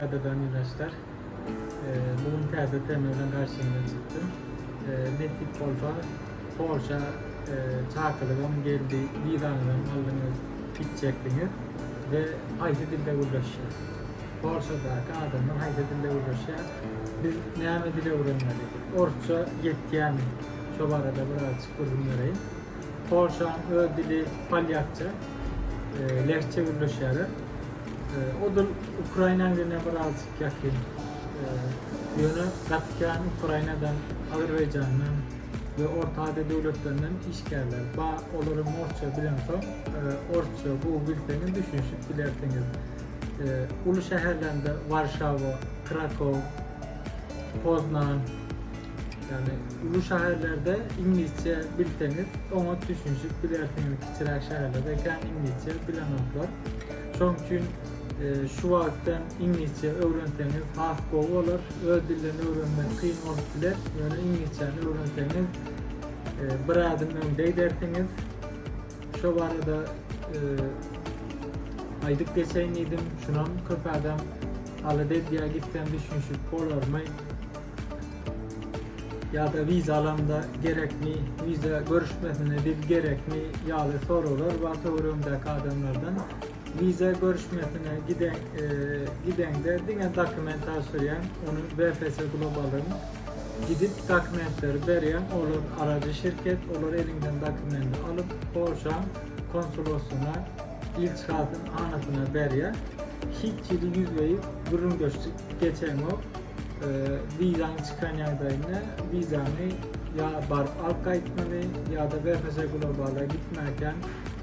Gadadan ilaçlar. Ee, bugün teyze temelden karşımda çıktım. Ee, Netik Polfa, Porsche, e, Çağkılı'dan geldi, Vidan'dan aldınız, gidecektiniz ve haydi dille uğraşıyor. Porsche'daki adamlar haydi dille uğraşıyor. Biz neyme dile uğraşmadık. Orça yetti yani. Şu arada birazcık uzun vereyim. Porsche'ın ö dili Palyakça, e, Lehçe uğraşıyor. E, o da Ukrayna'nın birazcık yakın. E, yönü Vatikan, Ukrayna'dan, Azerbaycan'dan ve Orta Asya devletlerinden işgerler. Ba olurum Orça bilen son, e, Orça bu bülteni düşünüşüp bilersiniz. E, ulu şehirlerinde Varşava, Krakow, Poznan, yani ulu şehirlerde İngilizce bilseniz onu düşünüşüp bilersiniz ki çırak şehirlerde İngilizce bilen olurlar. Çünkü şu vakitten İngilizce öğrenseniz hafif olur, öz dillerini öğrenmek kıyın olabilir. Yani İngilizceni öğrenseniz e, bir adım dersiniz. Şu arada e, aydık geçeyniydim, şunun köp adam alıdet diye gitsen düşünüşüp olur mu? ya da vize alanda gerek mi, vize görüşmesine dil gerek mi yağlı sorular var sorumdaki adamlardan. Vize görüşmesine giden e, giden de dine dokumentasyon onu BFS Global'ın gidip dokumentleri veren olur aracı şirket olur elinden dokumenti alıp Porsche konsolosluğuna ilçatın anasına veriyor. Hiç yılı yüzmeyi durum göçtük geçen o e, vizan çıkan yerdeyine vizanı ya barp alka gitmeli ya da BFS Global'a gitmerken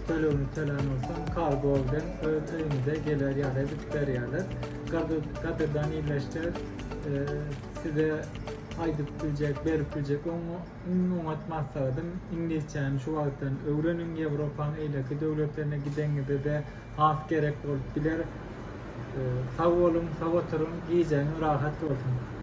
telefonu telen olsam kargo oradan önünde gelir ya da bitler yerler. Kaderden iyileştir e, size aydıp bilecek, verip bilecek onu umut masladım. İngilizceni şu vakitten öğrenin Avrupa'nın eyleki devletlerine gidenide de haf gerek olup bilir. Ee, sağ olun, sağ oturun, giyeceğiniz rahat olsun.